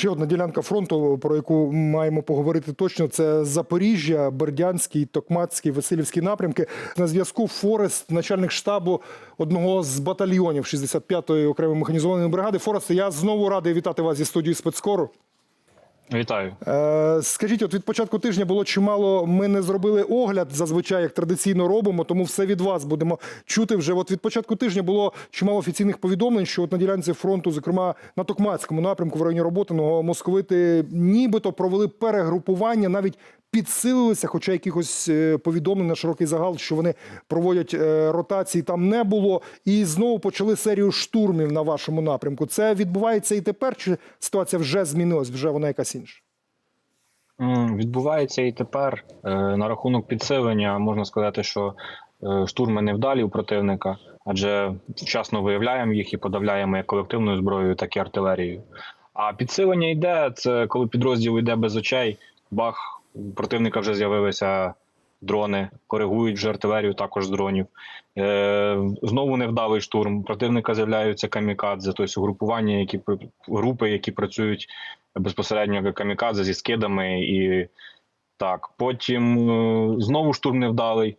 Ще одна ділянка фронту, про яку маємо поговорити точно, це Запоріжжя, Бердянський, Токмацький, Васильівський напрямки. На зв'язку Форест, начальник штабу одного з батальйонів 65-ї окремої механізованої бригади. Форест, я знову радий вітати вас зі студії спецкору. Вітаю. Е, Скажіть, от від початку тижня було чимало. Ми не зробили огляд зазвичай, як традиційно робимо, тому все від вас будемо чути. Вже от від початку тижня було чимало офіційних повідомлень, що от на ділянці фронту, зокрема на Токмацькому напрямку в районі Роботиного, московити нібито провели перегрупування, навіть підсилилися, хоча якихось е, повідомлень на широкий загал, що вони проводять е, ротації, там не було. І знову почали серію штурмів на вашому напрямку. Це відбувається і тепер, чи ситуація вже змінилась, вже вона якась інша? Відбувається і тепер Е, на рахунок підсилення можна сказати, що штурми невдалі у противника, адже вчасно виявляємо їх і подавляємо як колективною зброєю, так і артилерією. А підсилення йде це коли підрозділ йде без очей, бах, у противника вже з'явилися дрони, коригують вже артилерію також з дронів. Е, знову невдалий штурм. Противника з'являються камікадзе, тобто групування, які групи, які працюють безпосередньо як камікадзе зі скидами і так. Потім е, знову штурм невдалий.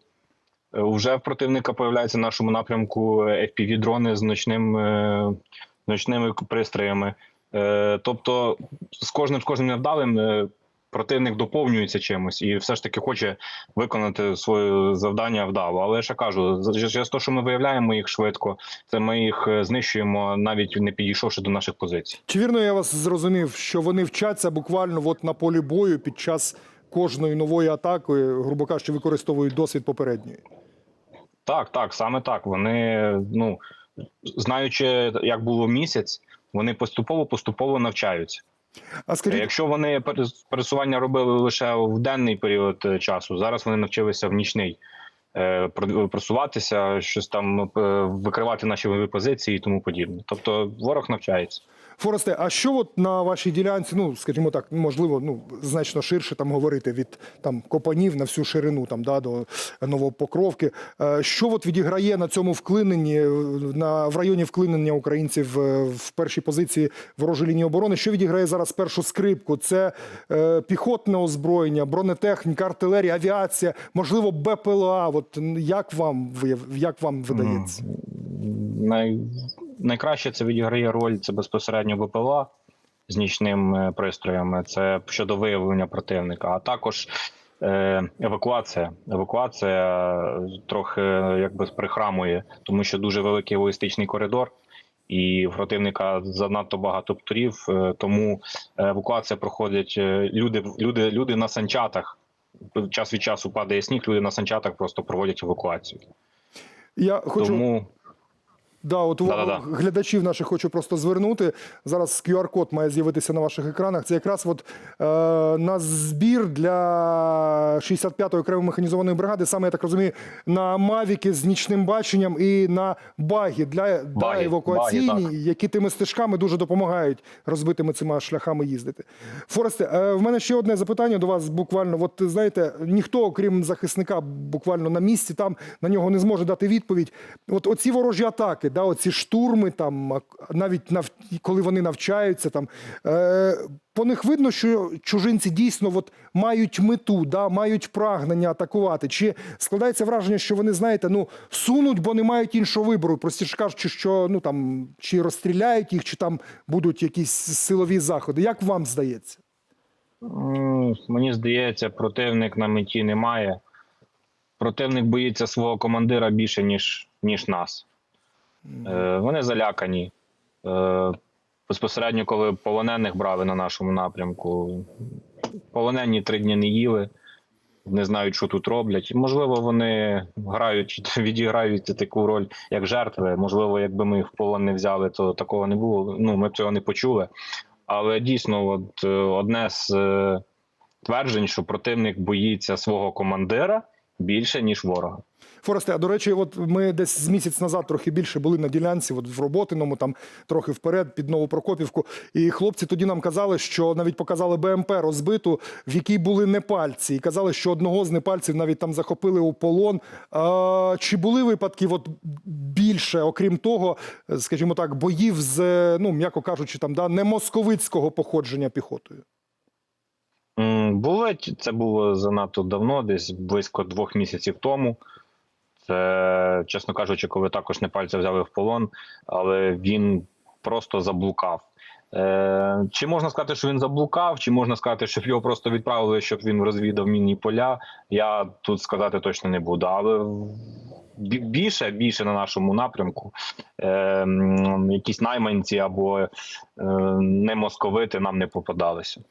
Е, Уже в противника появляється в нашому напрямку fpv дрони з ночним, е, ночними пристроями. Е, Тобто, з кожним з кожним невдалим е, противник доповнюється чимось і все ж таки хоче виконати своє завдання вдало. Але я ще кажу, через те, що ми виявляємо їх швидко, це ми їх е, знищуємо, навіть не підійшовши до наших позицій. Чи вірно я вас зрозумів, що вони вчаться буквально от на полі бою під час кожної нової атаки, грубо кажучи, використовують досвід попередньої? Так, так, саме так. Вони, ну знаючи, як було місяць, вони поступово поступово навчаються. А скажіть, Якщо вони перес- пересування робили лише в денний період е, часу, зараз вони навчилися в нічний е, просуватися, щось там е, викривати наші позиції і тому подібне. Тобто ворог навчається. Форесте, а що от на вашій ділянці, ну скажімо так, можливо, ну значно ширше там говорити від там копанів на всю ширину там да до Новопокровки. Е, Що от відіграє на цьому вклиненні е, на в районі вклинення українців е, в першій позиції ворожої лінії оборони? Що відіграє зараз першу скрипку? Це е, піхотне озброєння, бронетехніка, артилерія, авіація, можливо, БПЛА. От як вам як вам видається? Най... Найкраще це відіграє роль це безпосередньо БПЛА з нічним е, пристроями. Це щодо виявлення противника, а також е, евакуація. Евакуація е, трохи е, якби прихрамує, тому що дуже великий логістичний коридор. І в противника занадто багато птурів, е, тому евакуація проходить е, люди, люди, люди на санчатах. Час від часу падає сніг, люди на санчатах просто проводять евакуацію. Я хочу Тому Да, от увагу Да-да-да. глядачів наших хочу просто звернути. Зараз QR-код має з'явитися на ваших екранах. Це якраз от, е, на збір для 65-ї окремої механізованої бригади, саме я так розумію, на мавіки з нічним баченням і на баги для да, евакуаційні, баги, які тими стежками дуже допомагають розбитими цими шляхами їздити. Форесте, е, в мене ще одне запитання до вас. Буквально, от знаєте, ніхто, окрім захисника, буквально на місці там на нього не зможе дати відповідь. От оці ворожі атаки, да, оці штурми, там навіть нав... коли вони навчаються, там е... по них видно, що чужинці дійсно от мають мету, да, мають прагнення атакувати. Чи складається враження, що вони знаєте, ну сунуть, бо не мають іншого вибору. Простіше кажучи, що ну там чи розстріляють їх, чи там будуть якісь силові заходи. Як вам здається? Мені здається, противник на меті не має. Противник боїться свого командира більше, ніж, ніж нас. Е, вони залякані. Е, безпосередньо, коли полонених брали на нашому напрямку, полонені три дні не їли, не знають, що тут роблять. Можливо, вони грають, відіграють таку роль як жертви. Можливо, якби ми їх в полон не взяли, то такого не було. Ну, ми б цього не почули. Але дійсно, от е, одне з тверджень, що противник боїться свого командира більше ніж ворога. Форесте, а до речі, от ми десь з місяць назад трохи більше були на ділянці, от в Роботиному, там трохи вперед, під Новопрокопівку. І хлопці тоді нам казали, що навіть показали БМП розбиту, в якій були непальці, і казали, що одного з непальців навіть там захопили у полон. А, чи були випадки от більше, окрім того, скажімо так, боїв з, ну м'яко кажучи, там да не московицького походження піхотою? М, це було занадто давно, десь близько двох місяців тому. Це, чесно кажучи, коли також непальця взяли в полон, але він просто заблукав. Е, чи можна сказати, що він заблукав, чи можна сказати, що його просто відправили, щоб він розвідав мінні поля? Я тут сказати точно не буду. Але більше, більше на нашому напрямку е, якісь найманці або е, не московити нам не попадалися.